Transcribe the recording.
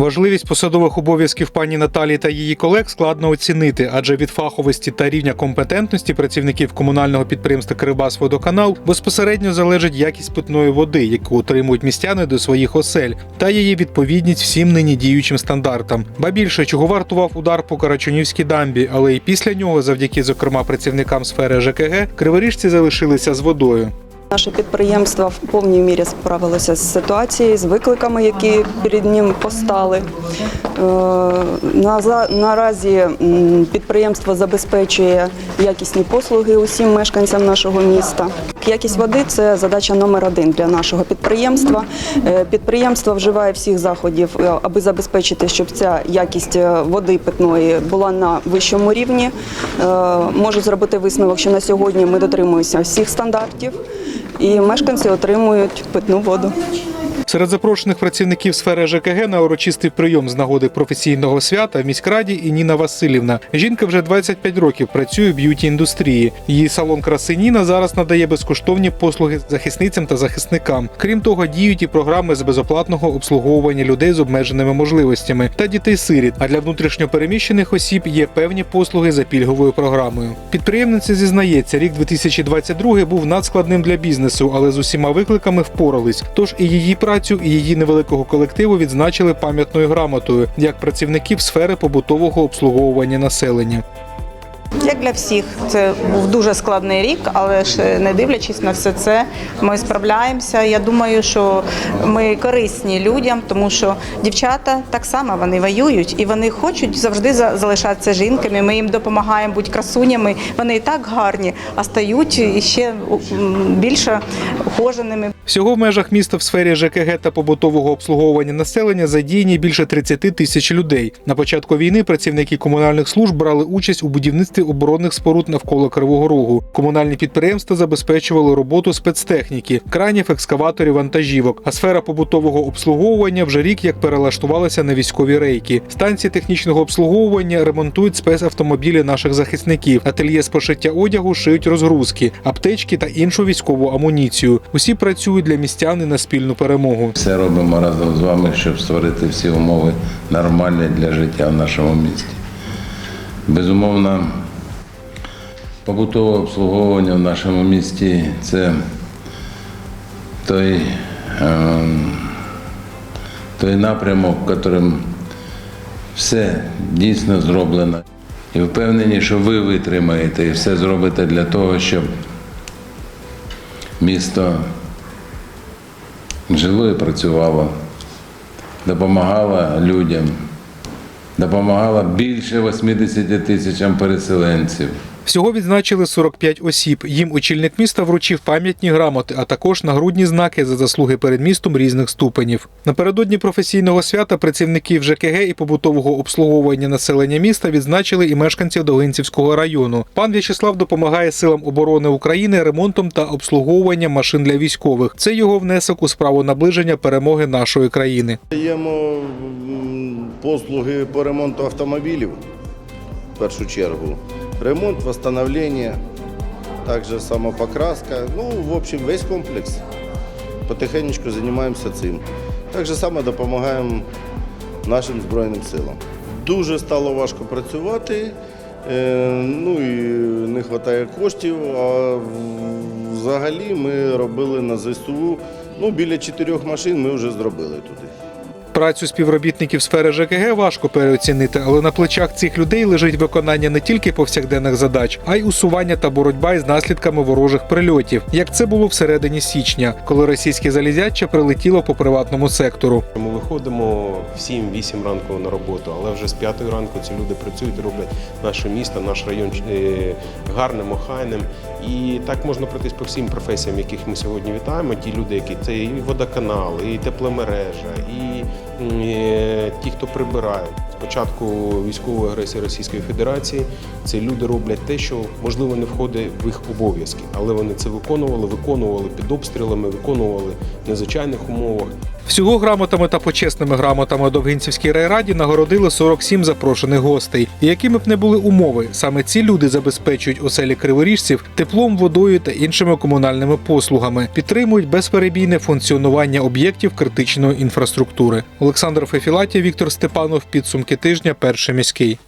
Важливість посадових обов'язків пані Наталії та її колег складно оцінити, адже від фаховості та рівня компетентності працівників комунального підприємства Кирибас-Водоканал безпосередньо залежить якість питної води, яку отримують містяни до своїх осель, та її відповідність всім нині діючим стандартам. Ба більше чого вартував удар по Карачунівській дамбі, але і після нього, завдяки зокрема працівникам сфери ЖКГ, криворіжці залишилися з водою. Наше підприємство в повній мірі справилося з ситуацією, з викликами, які перед ним постали. Е, наза- Наразі підприємство забезпечує якісні послуги усім мешканцям нашого міста. Якість води це задача номер один для нашого підприємства. Е, Підприємство вживає всіх заходів, е, аби забезпечити, щоб ця якість води питної була на вищому рівні. Можу зробити висновок, що на сьогодні ми дотримуємося всіх стандартів і мешканці отримують питну воду. Серед запрошених працівників сфери ЖКГ на урочистий прийом з нагоди професійного свята в міськраді і Ніна Васильівна. Жінка вже 25 років працює в б'юті індустрії. Її салон краси Ніна зараз надає безкоштовні послуги захисницям та захисникам. Крім того, діють і програми з безоплатного обслуговування людей з обмеженими можливостями та дітей-сиріт. А для внутрішньопереміщених осіб є певні послуги за пільговою програмою. Підприємниця зізнається, рік 2022 був надскладним для бізнесу, але з усіма викликами впорались. Тож і її працю, і її невеликого колективу відзначили пам'ятною грамотою як працівників сфери побутового обслуговування населення. Як для всіх, це був дуже складний рік, але ж не дивлячись на все це, ми справляємося. Я думаю, що ми корисні людям, тому що дівчата так само вони воюють і вони хочуть завжди за- залишатися жінками. Ми їм допомагаємо бути красунями. Вони і так гарні, а стають іще м, більше ухоженими. Всього в межах міста в сфері ЖКГ та побутового обслуговування населення задіяні більше 30 тисяч людей. На початку війни працівники комунальних служб брали участь у будівництві оборонних споруд навколо Кривого Рогу. Комунальні підприємства забезпечували роботу спецтехніки, кранів, екскаваторів, вантажівок. А сфера побутового обслуговування вже рік як перелаштувалася на військові рейки. Станції технічного обслуговування ремонтують спецавтомобілі наших захисників. Ательє з пошиття одягу шиють розгрузки, аптечки та іншу військову амуніцію. Усі працюють для містян і на спільну перемогу. Все робимо разом з вами, щоб створити всі умови нормальні для життя в нашому місті. Безумовно, побутове обслуговування в нашому місті це той, ем, той напрямок, яким все дійсно зроблено. І впевнені, що ви витримаєте і все зробите для того, щоб місто жило і працювало, допомагало людям, допомагало більше 80 тисячам переселенців. Всього відзначили 45 осіб. Їм очільник міста вручив пам'ятні грамоти, а також нагрудні знаки за заслуги перед містом різних ступенів. Напередодні професійного свята працівників ЖКГ і побутового обслуговування населення міста відзначили і мешканців Долинцівського району. Пан В'ячеслав допомагає силам оборони України ремонтом та обслуговуванням машин для військових. Це його внесок у справу наближення перемоги нашої країни. Даємо послуги по ремонту автомобілів в першу чергу. Ремонт, восстановлення, також самопокраска. Ну, в общем, весь комплекс. Потихенечку займаємося цим. Так само допомагаємо нашим Збройним силам. Дуже стало важко працювати, е, ну і не вистачає коштів. А взагалі ми робили на ЗСУ. Ну, біля чотирьох машин ми вже зробили туди. Працю співробітників сфери ЖКГ важко переоцінити, але на плечах цих людей лежить виконання не тільки повсякденних задач, а й усування та боротьба із наслідками ворожих прильотів, як це було всередині січня, коли російське залізяча прилетіло по приватному сектору. Ми виходимо в 7-8 ранку на роботу, але вже з 5 ранку ці люди працюють, роблять наше місто, наш район е, гарним, охайним. І так можна пройтись по всім професіям, яких ми сьогодні вітаємо. Ті люди, які це і водоканал, і тепломережа, і е, ті, хто прибирають. Спочатку військової агресії Російської Федерації ці люди роблять те, що можливо не входить в їх обов'язки, але вони це виконували, виконували під обстрілами, виконували в незвичайних умовах. Всього грамотами та почесними грамотами у Довгинцівській райраді нагородили 47 запрошених гостей. І якими б не були умови, саме ці люди забезпечують оселі криворіжців теплом, водою та іншими комунальними послугами, підтримують безперебійне функціонування об'єктів критичної інфраструктури. Олександр Фефілатів, Віктор Степанов. Підсумки тижня. Перший міський.